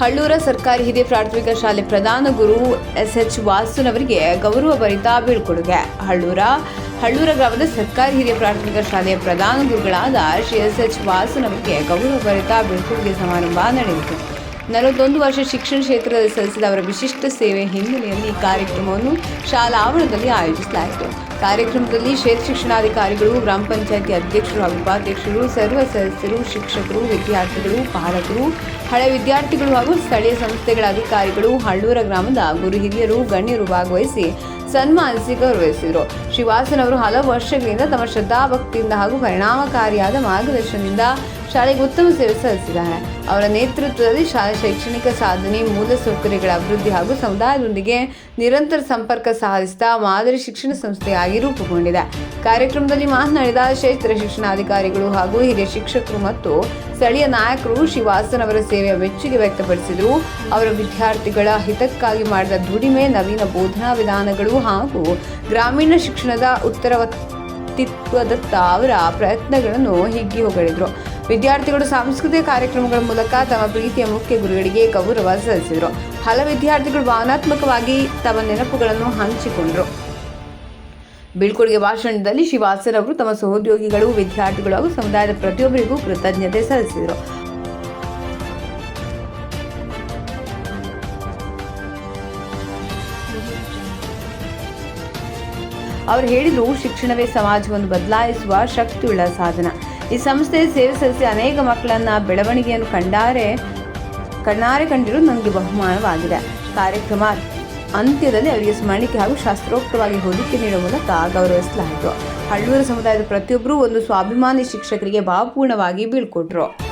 ಹಳ್ಳೂರ ಸರ್ಕಾರಿ ಹಿರಿಯ ಪ್ರಾಥಮಿಕ ಶಾಲೆ ಪ್ರಧಾನ ಗುರು ಎಸ್ ಎಚ್ ವಾಸುನವರಿಗೆ ಗೌರವ ಭರಿತ ಬೀಳ್ಕೊಡುಗೆ. ಹಳ್ಳೂರ ಹಳ್ಳೂರ ಗ್ರಾಮದ ಸರ್ಕಾರಿ ಹಿರಿಯ ಪ್ರಾಥಮಿಕ ಶಾಲೆಯ ಪ್ರಧಾನ ಗುರುಗಳಾದ ಶ್ರೀ ಎಸ್ ಎಚ್ ವಾಸುನವರಿಗೆ ಗೌರವ ಭರಿತ ಬೀಳ್ಕೊಡುಗೆ ಸಮಾರಂಭ ನಡೆಯಿತು. ನಲವತ್ತೊಂದು ವರ್ಷ ಶಿಕ್ಷಣ ಕ್ಷೇತ್ರದಲ್ಲಿ ಸಲ್ಲಿಸಿದ ಅವರ ವಿಶಿಷ್ಟ ಸೇವೆ ಹಿನ್ನೆಲೆಯಲ್ಲಿ ಈ ಕಾರ್ಯಕ್ರಮವನ್ನು ಶಾಲಾ ಆವರಣದಲ್ಲಿ ಆಯೋಜಿಸಲಾಯಿತು. ಕಾರ್ಯಕ್ರಮದಲ್ಲಿ ಕ್ಷೇತ್ರ ಶಿಕ್ಷಣಾಧಿಕಾರಿಗಳು, ಗ್ರಾಮ ಪಂಚಾಯಿತಿ ಅಧ್ಯಕ್ಷರು ಹಾಗೂ ಉಪಾಧ್ಯಕ್ಷರು, ಸರ್ವ ಸದಸ್ಯರು, ಶಿಕ್ಷಕರು, ವಿದ್ಯಾರ್ಥಿಗಳು, ಪಾಲಕರು, ಹಳೆ ವಿದ್ಯಾರ್ಥಿಗಳು ಹಾಗೂ ಸ್ಥಳೀಯ ಸಂಸ್ಥೆಗಳ ಅಧಿಕಾರಿಗಳು ಹಳ್ಳೂರ ಗ್ರಾಮದ ಗುರು ಹಿರಿಯರು, ಗಣ್ಯರು ಭಾಗವಹಿಸಿ ಸನ್ಮಾನಿಸಿ ಗೌರವಿಸಿದರು ಶ್ರೀವಾಸನ್ ಅವರು ಹಲವು ವರ್ಷಗಳಿಂದ ತಮ್ಮ ಶ್ರದ್ಧಾಭಕ್ತಿಯಿಂದ ಹಾಗೂ ಪರಿಣಾಮಕಾರಿಯಾದ ಮಾರ್ಗದರ್ಶನದಿಂದ ಶಾಲೆಗೆ ಉತ್ತಮ ಸೇವೆ ಸಲ್ಲಿಸಿದ್ದಾರೆ. ಅವರ ನೇತೃತ್ವದಲ್ಲಿ ಶಾಲೆ ಶೈಕ್ಷಣಿಕ ಸಾಧನೆ, ಮೂಲ ಸೌಕರ್ಯಗಳ ಅಭಿವೃದ್ಧಿ ಹಾಗೂ ಸಮುದಾಯದೊಂದಿಗೆ ನಿರಂತರ ಸಂಪರ್ಕ ಸಾಧಿಸಿದ ಮಾದರಿ ಶಿಕ್ಷಣ ಸಂಸ್ಥೆಯಾಗಿ ರೂಪುಗೊಂಡಿದೆ. ಕಾರ್ಯಕ್ರಮದಲ್ಲಿ ಮಾತನಾಡಿದ ಕ್ಷೇತ್ರ ಶಿಕ್ಷಣಾಧಿಕಾರಿಗಳು ಹಾಗೂ ಹಿರಿಯ ಶಿಕ್ಷಕರು ಮತ್ತು ಸ್ಥಳೀಯ ನಾಯಕರು ಶ್ರೀವಾಸನ್ ಅವರ ಸೇವೆಯ ಮೆಚ್ಚುಗೆ ವ್ಯಕ್ತಪಡಿಸಿದರು. ಅವರ ವಿದ್ಯಾರ್ಥಿಗಳ ಹಿತಕ್ಕಾಗಿ ಮಾಡಿದ ದುಡಿಮೆ, ನವೀನ ಬೋಧನಾ ವಿಧಾನಗಳು ಹಾಗೂ ಗ್ರಾಮೀಣ ಶಿಕ್ಷಣದ ಉತ್ತರವತ್ತಿತ್ವದತ್ತ ಅವರ ಪ್ರಯತ್ನಗಳನ್ನು ಹಿಗ್ಗಿ ಹೊಗಳಿದರು. ವಿದ್ಯಾರ್ಥಿಗಳು ಸಾಂಸ್ಕೃತಿಕ ಕಾರ್ಯಕ್ರಮಗಳ ಮೂಲಕ ತಮ್ಮ ಪ್ರೀತಿಯ ಮುಖ್ಯ ಗುರುಗಳಿಗೆ ಗೌರವ ಸಲ್ಲಿಸಿದರು. ಹಲವು ವಿದ್ಯಾರ್ಥಿಗಳು ಭಾವನಾತ್ಮಕವಾಗಿ ತಮ್ಮ ನೆನಪುಗಳನ್ನು ಹಂಚಿಕೊಂಡರು. ಬೀಳ್ಕೊಡುಗೆ ಭಾಷಣದಲ್ಲಿ ಶ್ರೀವಾಸನ್ ಅವರು ತಮ್ಮ ಸಹೋದ್ಯೋಗಿಗಳು, ವಿದ್ಯಾರ್ಥಿಗಳು ಹಾಗೂ ಸಮುದಾಯದ ಪ್ರತಿಯೊಬ್ಬರಿಗೂ ಕೃತಜ್ಞತೆ ಸಲ್ಲಿಸಿದರು. ಅವರು ಹೇಳಿದರು, ಶಿಕ್ಷಣವೇ ಸಮಾಜವನ್ನು ಬದಲಾಯಿಸುವ ಶಕ್ತಿಯುಳ್ಳ ಸಾಧನ. ಈ ಸಂಸ್ಥೆ ಸೇವೆ ಸಲ್ಲಿಸಿ ಅನೇಕ ಮಕ್ಕಳನ್ನ ಬೆಳವಣಿಗೆಯನ್ನು ಕಂಡಾರೆ, ಕಣ್ಣಾರೆ ಕಂಡಿರುವುದು ನನಗೆ ಬಹುಮಾನವಾಗಿದೆ. ಕಾರ್ಯಕ್ರಮ ಅಂತ್ಯದಲ್ಲಿ ಅವರಿಗೆ ಸ್ಮರಣಿಕೆ ಹಾಗೂ ಶಾಸ್ತ್ರೋಕ್ತವಾಗಿ ಹೊದಿಕೆ ನೀಡುವ ಮೂಲಕ ಗೌರವಿಸಲಾಯಿತು. ಹಳ್ಳೂರು ಸಮುದಾಯದ ಪ್ರತಿಯೊಬ್ಬರೂ ಒಂದು ಸ್ವಾಭಿಮಾನಿ ಶಿಕ್ಷಕರಿಗೆ ಭಾವಪೂರ್ಣವಾಗಿ ಬೀಳ್ಕೊಟ್ರು.